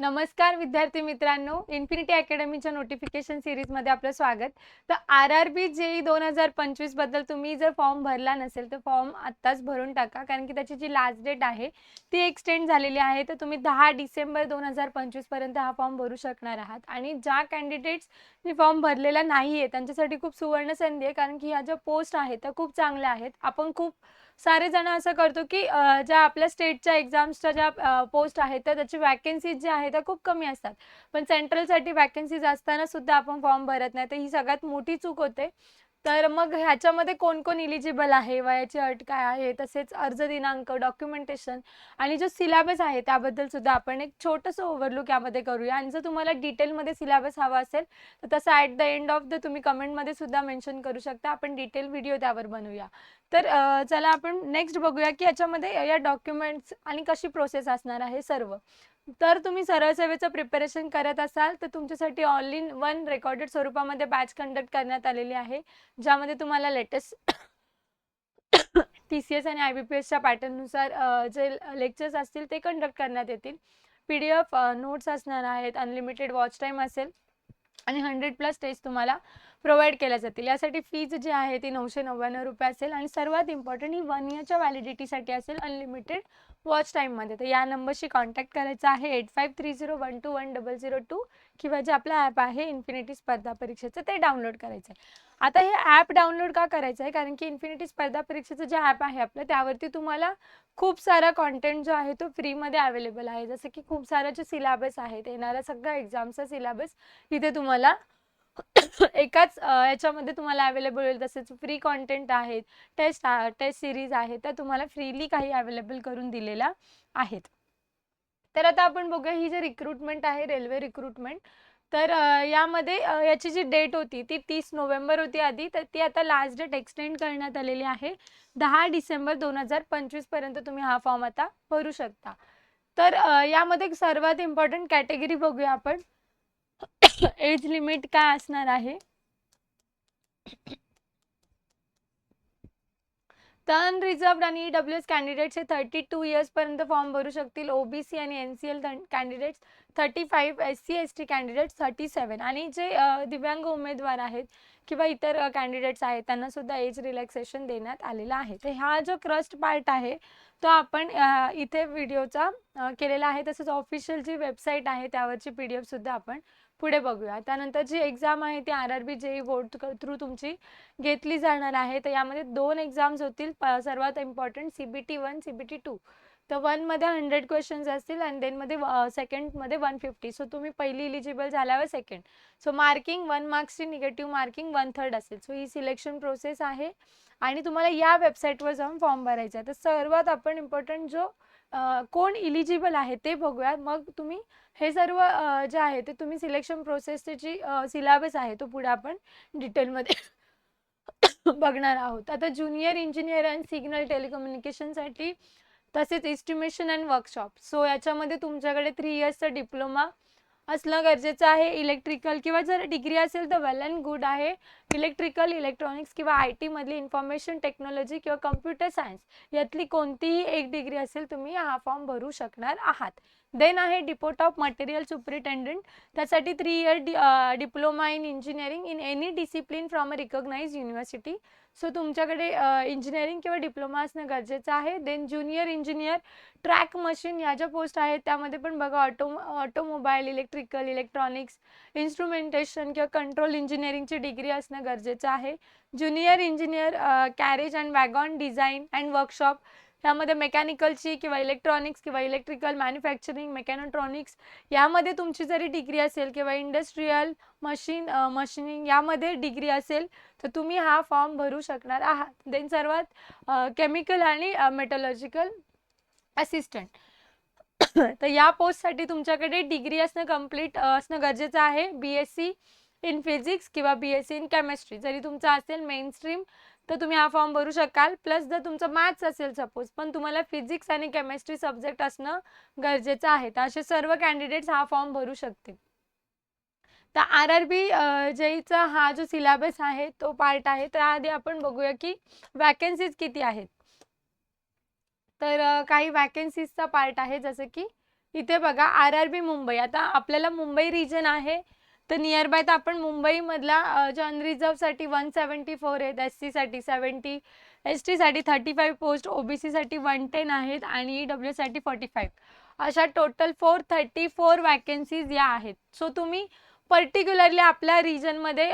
नमस्कार विद्यार्थी मित्रांनो. इन्फिनिटी अकॅडमीच्या नोटिफिकेशन सिरीजमध्ये आपलं स्वागत. तर आर आर बी जेई दोन हजार पंचवीसबद्दल तुम्ही जर फॉर्म भरला नसेल तर फॉर्म आत्ताच भरून टाका. कारण की त्याची जी लास्ट डेट आहे ती एक्सटेंड झालेली आहे. तर तुम्ही दहा डिसेंबर दोन हजार पंचवीसपर्यंत हा फॉर्म भरू शकणार आहात. आणि ज्या कॅन्डिडेट्सनी फॉर्म भरलेला नाही आहे त्यांच्यासाठी खूप सुवर्ण संधी आहे. कारण की ह्या ज्या पोस्ट आहेत त्या खूप चांगल्या आहेत. आपण खूप सारे जण असं करतो की ज्या आपल्या स्टेटच्या एक्झाम्सच्या ज्या पोस्ट आहेत त्या त्याची वॅकन्सीज ज्या आहेत त्या खूप कमी असतात. पण सेंट्रलसाठी वॅकन्सीज असताना सुद्धा आपण फॉर्म भरत नाही. तर ही सगळ्यात मोठी चूक होते. तर मग ह्याच्यामध्ये कोण कोण इलिजिबल आहे? वयाची अट काय आहे? तसेच अर्ज दिनांक डॉक्युमेंटेशन आणि जो सिलेबस आहे त्याबद्दल सुद्धा आपण एक छोटंसं ओव्हरलुक यामध्ये करूया. आणि जर तुम्हाला डिटेलमध्ये सिलेबस हवा असेल तर तसं at the end of the तुम्ही कमेंटमध्ये सुद्धा मेन्शन करू शकता. आपण डिटेल व्हिडिओ त्यावर बनवूया. तर चला आपण नेक्स्ट बघूया की याच्यामध्ये या डॉक्युमेंट्स आणि कशी प्रोसेस असणार आहे सर्व. तर तुम्ही सरळ सेवेचं प्रिपरेशन करत असाल तर तुमच्यासाठी ऑल इन वन रेकॉर्डेड स्वरूपामध्ये बॅच कंडक्ट करण्यात आलेली आहे ज्यामध्ये तुम्हाला लेटेस्ट टी सी एस आणि आय बी पी एसच्या पॅटर्ननुसार जे लेक्चर्स असतील ते कंडक्ट करण्यात येतील. पी डी एफ नोट्स असणार आहेत अनलिमिटेड वॉच टाईम असेल. आणि हंड्रेड प्लस टेस्ट तुम्हाला प्रोव्हाइड केल्या जातील. यासाठी फीज जी आहे ती नऊशे नव्याण्णव रुपये असेल आणि सर्वात इम्पॉर्टंट ही वन इयरच्या व्हॅलिडिटीसाठी असेल अनलिमिटेड वॉच टाईममध्ये तर या नंबरशी कॉन्टॅक्ट करायचा आहे eight five three zero one two one double zero two किंवा जे आपलं ॲप आहे इन्फिनिटी स्पर्धा परीक्षेचं ते डाउनलोड करायचं आहे आता हे ॲप डाउनलोड का करायचं आहे कारण की इन्फिनिटी स्पर्धा परीक्षेचं जे ॲप आहे आपलं त्यावरती तुम्हाला खूप सारा कॉन्टेंट जो आहे तो फ्रीमध्ये अवेलेबल आहे. जसं की खूप सारा जे सिलेबस आहेत येणाऱ्या सगळ्या एक्झामचा सिलेबस इथे तुम्हाला एकाच याच्यामध्ये तुम्हाला अवेलेबल होईल. तसेच फ्री कॉन्टेंट आहेत टेस्ट टेस्ट सिरीज आहेत त्या तुम्हाला फ्रीली काही अवेलेबल करून दिलेल्या आहेत. तर आता आपण बघूया ही जी रिक्रुटमेंट आहे रेल्वे रिक्रुटमेंट तर यामध्ये याची जी डेट होती ती तीस नोव्हेंबर होती आधी तर ती आता लास्ट डेट एक्सटेंड करण्यात आलेली आहे. दहा डिसेंबर दोन हजार पंचवीसपर्यंत तुम्ही हा फॉर्म आता भरू शकता. तर यामध्ये सर्वात इम्पॉर्टंट कॅटेगरी बघूया आपण. एज लिमिट काय असणार आहे? टर्न रिझर्व आणि डब्ल्यू एस कॅन्डिडेट्स हे थर्टी टू इयर्सपर्यंत फॉर्म भरू शकतील. ओबीसी आणि N C L candidates thirty five S C S T candidates thirty seven आणि जे दिव्यांग उमेदवार आहेत किंवा इतर कॅन्डिडेट्स आहेत त्यांना सुद्धा एज रिलॅक्सेशन देण्यात आलेलं आहे. तर हा जो क्रस्ट पार्ट आहे तो आपण इथे व्हिडिओचा केलेला आहे. तसंच ऑफिशियल जी वेबसाईट आहे त्यावरची पी डी एफ सुद्धा आपण पुढे बघूया. त्यानंतर जी एक्झाम आहे ती R R B JE board through तुमची घेतली जाणार आहे. तर यामध्ये दोन एक्झाम्स होतील. प- सर्वात important C B T one C B T two तर वनमध्ये हंड्रेड क्वेश्चन्स असतील आणि देनमध्ये सेकंडमध्ये वन फिफ्टी सो तुम्ही पहिली इलिजिबल झाल्यावर सेकंड सो मार्किंग वन मार्क्सची निगेटिव्ह मार्किंग वन थर्ड असेल. सो ही सिलेक्शन प्रोसेस आहे. आणि तुम्हाला या वेबसाईटवर जाऊन फॉर्म भरायचा आहे. तर सर्वात आपण इम्पॉर्टंट जो कोण इलिजिबल आहे ते बघूया मग तुम्ही हे सर्व जे आहे ते तुम्ही सिलेक्शन प्रोसेसचे जी सिलेबस आहे तो पुढे आपण डिटेलमध्ये बघणार आहोत. आता ज्युनियर इंजिनियर अँड सिग्नल टेलिकम्युनिकेशनसाठी तसेच एस्टिमेशन अँड वर्कशॉप सो याच्यामध्ये तुमच्याकडे थ्री इयर्सचा डिप्लोमा असणं गरजेचं आहे. इलेक्ट्रिकल किंवा जर डिग्री असेल तर वेल अँड गुड आहे. इलेक्ट्रिकल इलेक्ट्रॉनिक्स किंवा आय टीमधली इन्फॉर्मेशन टेक्नॉलॉजी किंवा कम्प्युटर सायन्स यातली कोणतीही एक डिग्री असेल तुम्ही हा फॉर्म भरू शकणार आहात. देन आहे डिपोट ऑफ मटेरियल सुपरिटेंडंट. त्यासाठी three year diploma in engineering in any discipline from a recognize university. So तुमच्याकडे इंजिनिअरिंग किंवा डिप्लोमा असणं गरजेचं आहे. Then junior engineer track machine या ज्या पोस्ट आहेत त्यामध्ये पण बघा auto automobile electrical electronics instrumentation किंवा कंट्रोल इंजिनिअरिंगची डिग्री असणं गरजेचं आहे. Junior engineer carriage and wagon design and workshop यामध्ये मेकॅनिकलची किंवा इलेक्ट्रॉनिक्स किंवा इलेक्ट्रिकल मॅन्युफॅक्चरिंग मेकॅनोट्रॉनिक्स यामध्ये तुमची जरी डिग्री असेल किंवा इंडस्ट्रीयल मशीन मशिनिंग यामध्ये डिग्री असेल तर तुम्ही हा फॉर्म भरू शकणार आहात. देन सर्वात केमिकल आणि मेटॉलॉजिकल असिस्टंट तर या पोस्टसाठी तुमच्याकडे डिग्री असणं कंप्लीट असणं गरजेचं आहे. B S C in physics किंवा B S C in chemistry जरी तुमचं असेल मेन स्ट्रीम तर तुम्ही हा फॉर्म भरू शकाल. प्लस जर तुमचं मॅथ्स असेल सपोज पण तुम्हाला फिजिक्स आणि केमिस्ट्री सब्जेक्ट असणं गरजेचं आहे. तर असे सर्व कॅन्डिडेट्स हा फॉर्म भरू शकतील. तर आर आर बी जेईचा हा जो सिलेबस आहे तो पार्ट आहे. त्याआधी आपण बघूया की वॅकन्सीज किती आहेत. तर काही वॅकन्सीजचा पार्ट आहे. जसं की इथे बघा आर आर बी मुंबई. आता आपल्याला मुंबई रिजन आहे. तर नियर बाय तर आपण मुंबईमधला जो अनरिझर्वसाठी वन सेवन्टी फोर आहेत एस सीसाठी सेवन्टी एस टीसाठी thirty five post O B सीसाठी वन टेन आहेत आणि ई डब्ल्यूसाठी फोर्टी फाईव्ह अशा total four thirty four vacancies या आहेत. सो तुम्ही पर्टिक्युलरली आपल्या रिजनमध्ये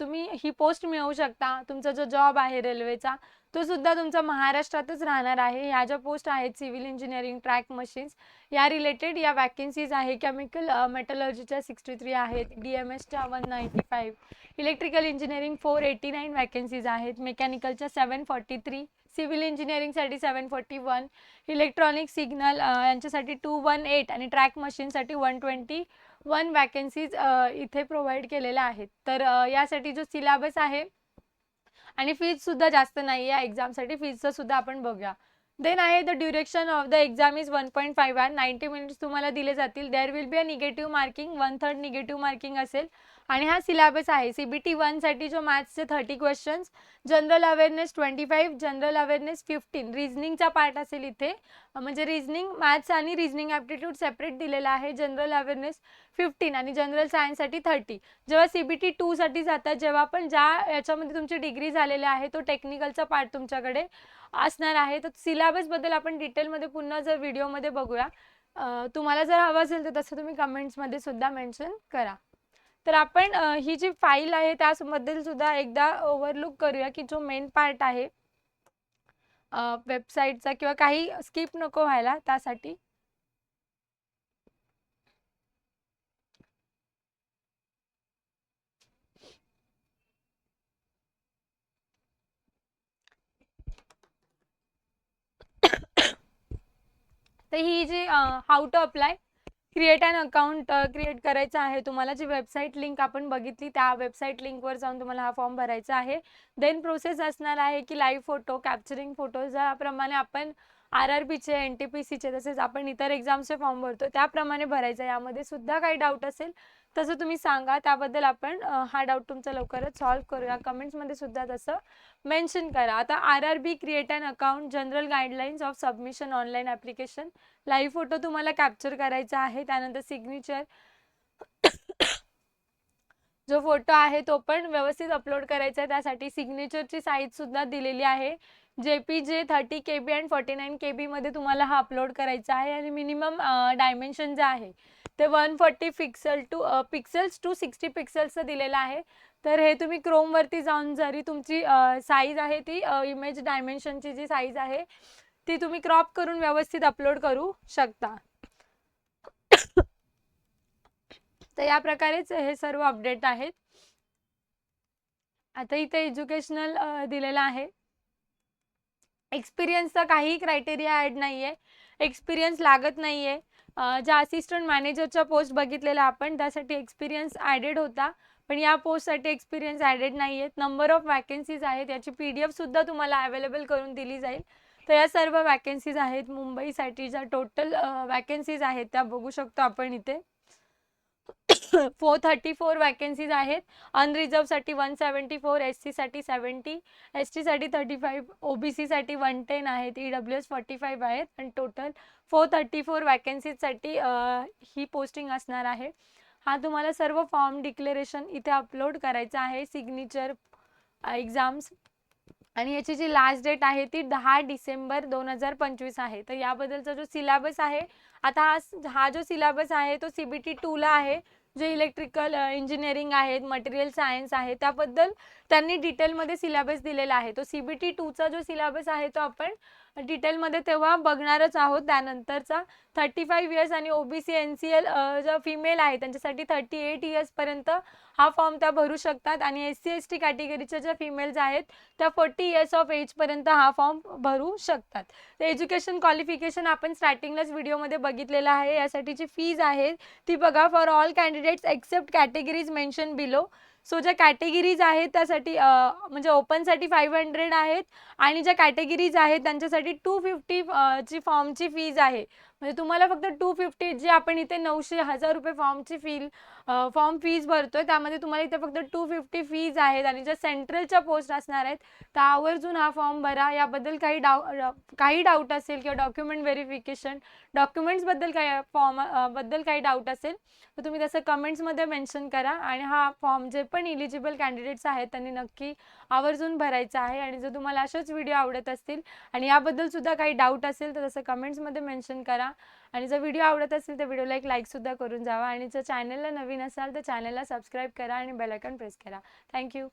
तुम्ही ही पोस्ट मिळवू शकता. तुमचा जो जॉब आहे रेल्वेचा तो सुद्धा तुमचा महाराष्ट्रातच राहणार आहे. ह्या ज्या पोस्ट आहेत सिव्हिल इंजिनिअरिंग ट्रॅक मशीन्स या रिलेटेड या वॅकन्सीज आहे. केमिकल मेटलॉजीच्या सिक्स्टी थ्री आहेत डी एम एसच्या one ninety five electrical engineering four eighty nine vacancies आहेत मेकॅनिकलच्या seven forty three civil इंजिनिअरिंगसाठी seven forty one electronic signal यांच्यासाठी टू वन एट आणि ट्रॅक मशीनसाठी वन ट्वेंटी वन वॅकन्सीज इथे provide केलेल्या आहेत. तर यासाठी जो सिलेबस आहे आणि फीज सुद्धा जास्त नाही आहे एक्झामसाठी फीजचं सुद्धा आपण बघूया. देन आहे the duration of the exam is one point five or ninety minutes तुम्हाला दिले जातील. There will be a negative marking one third negative marking असेल. आणि हा सिलेबस आहे. सी बी टी वनसाठी जो मॅथ्सचे thirty questions general awareness twenty five general awareness fifteen रिझनिंगचा part असेल इथे. म्हणजे रिझनिंग मॅथ्स आणि रिझनिंग ॲप्टिट्यूड सेपरेट दिलेला आहे. जनरल अवेअरनेस फिफ्टीन आणि जनरल सायन्ससाठी थर्टी जेव्हा सी बी टी टूसाठी जातात जेव्हा पण ज्या याच्यामध्ये तुमची डिग्री झालेली आहे तो टेक्निकलचा पार्ट तुमच्याकडे असणार आहे. तर सिलेबसबद्दल आपण डिटेलमध्ये पुन्हा जर व्हिडिओमध्ये बघूया. तुम्हाला जर हवं असेल तर तसं तुम्ही कमेंट्समध्ये सुद्धा मेन्शन करा. तर आपण ही जी फाईल आहे त्याबद्दल सुद्धा एकदा ओव्हरलुक करूया की जो मेन पार्ट आहे वेबसाईटचा किंवा काही स्किप नको व्हायला त्यासाठी. तर ही जी how to apply create an account create करायचं आहे तुम्हाला जी वेबसाईट लिंक आपण बघितली त्या वेबसाईट लिंकवर जाऊन तुम्हाला हा फॉर्म भरायचा आहे. देन प्रोसेस असणार आहे की लाईव्ह फोटो कॅप्चरिंग फोटो ज्याप्रमाणे आपण आर आर बीचे एन टी पी सीचे तसेच आपण इतर एक्झामचे फॉर्म भरतो त्याप्रमाणे भरायचं यामध्ये सुद्धा काही डाऊट असेल तसं तुम्ही सांगा. त्याबद्दल आपण हा डाऊट तुमचा लवकरच सॉल्व्ह करूया. कमेंट्समध्ये सुद्धा तसं मेन्शन करा. आता R R B create an account general guidelines of submission online application live photo तुम्हाला कॅप्चर करायचा आहे. त्यानंतर सिग्नेचर जो फोटो आहे तो पण व्यवस्थित अपलोड करायचा आहे. त्यासाठी सिग्नेचरची साईज सुद्धा दिलेली आहे. J P J thirty K B and forty nine K बीमध्ये तुम्हाला हा अपलोड करायचा आहे. आणि मिनिमम डायमेन्शन जे आहे ते one forty pixel to pixels to sixty पिक्सल्सचं दिलेलं आहे. तर हे तुम्ही क्रोमवरती जाऊन जरी तुमची साईज आहे ती इमेज डायमेन्शनची जी साईज आहे ती तुम्ही क्रॉप करून व्यवस्थित अपलोड करू शकता. तर या प्रकारेच हे सर्व अपडेट आहेत. आता इथे एज्युकेशनल दिलेलं आहे. एक्सपिरियन्सचा काही क्रायटेरिया ॲड नाही आहे एक्सपिरियन्स लागत नाही आहे ज्या असिस्टंट मॅनेजरच्या पोस्ट बघितलेल्या आपण त्यासाठी एक्सपिरियन्स ॲडेड होता. पण या पोस्टसाठी एक्सपिरियन्स ॲडेड नाही आहेत नंबर ऑफ वॅकन्सीज आहेत. याची पी डी एफसुद्धा तुम्हाला अवेलेबल करून दिली जाईल. तर या सर्व वॅकन्सीज आहेत मुंबईसाठी. ज्या टोटल वॅकन्सीज आहेत त्या बघू शकतो आपण इथे. फोर थर्टी फोर वॅकन्सीज आहेत. अनरिझर्वसाठी वन सेवन्टी फोर एस सीसाठी सेवन्टी एस टीसाठी थर्टी फाईव्ह ओ बी सीसाठी वन टेन आहेत. E W S forty five आहेत. आणि टोटल फोर थर्टी फोर वॅकन्सीजसाठी ही पोस्टिंग असणार आहे. हा तुम्हाला सर्व फॉर्म डिक्लेरेशन इथे अपलोड करायचा आहे. सिग्नेचर एक्झाम्स आणि याची जी लास्ट डेट आहे ती दहा डिसेंबर दोन हजार पंचवीस आहे. तर याबद्दलचा जो सिलेबस आहे आता हा हा जो सिलेबस आहे तो सी बी टी टूला आहे. जे इलेक्ट्रिकल इंजिनिअरिंग आहेत मटेरियल सायन्स आहे त्याबद्दल त्यांनी डिटेलमध्ये सिलेबस दिलेला आहे. तो सी बी टी टूचा जो सिलेबस आहे तो आपण डिटेलमध्ये तेव्हा बघणारच आहोत. त्यानंतरचा थर्टी फाईव्ह इयर्स आणि O B C N C L ज्या फिमेल आहे त्यांच्यासाठी थर्टी एट इयर्सपर्यंत हा फॉर्म त्या भरू शकतात. आणि एस सी एस टी कॅटेगरीच्या ज्या फिमेल्स आहेत त्या फोर्टी इयर्स ऑफ एजपर्यंत हा फॉर्म भरू शकतात. तर एज्युकेशन क्वालिफिकेशन आपण स्टार्टिंगलाच व्हिडिओमध्ये बघितलेलं आहे. यासाठीची फीज आहे ती बघा for all candidates except categories mention below so ज्या कॅटेगिरीज आहेत त्यासाठी म्हणजे ओपनसाठी फाईव्ह हंड्रेड आहेत आणि ज्या कॅटेगिरीज आहेत त्यांच्यासाठी टू फिफ्टी ची फॉर्मची फीज आहे. म्हणजे तुम्हाला फक्त टू फिफ्टी जे आपण इथे नऊशे हजार रुपये फॉर्मची फी फॉर्म फीज भरतोय त्यामध्ये तुम्हाला इथे फक्त टू फिफ्टी फीज आहेत आणि ज्या सेंट्रलच्या पोस्ट असणार आहेत तर आवर्जून हा फॉर्म भरा. याबद्दल काही डाऊ काही डाऊट असेल किंवा डॉक्युमेंट व्हेरिफिकेशन डॉक्युमेंट्सबद्दल काही फॉर्मबद्दल काही डाऊट असेल तर तुम्ही तसं कमेंट्समध्ये मेन्शन करा आणि हा फॉर्म जे पण इलिजिबल कॅन्डिडेट्स आहेत त्यांनी नक्की आवर्जून भरायचा आहे. आणि जर तुम्हाला असेच व्हिडिओ आवडत असतील आणि याबद्दल सुद्धा काही डाऊट असेल तर तसं कमेंट्समध्ये मेन्शन करा. आणि जर व्हिडिओ आवडत असेल तर व्हिडिओला एक लाईकसुद्धा करून जावा. आणि जर चॅनलला नवीन असाल तर चॅनलला सबस्क्राईब करा आणि बेल प्रेस करा. थँक्यू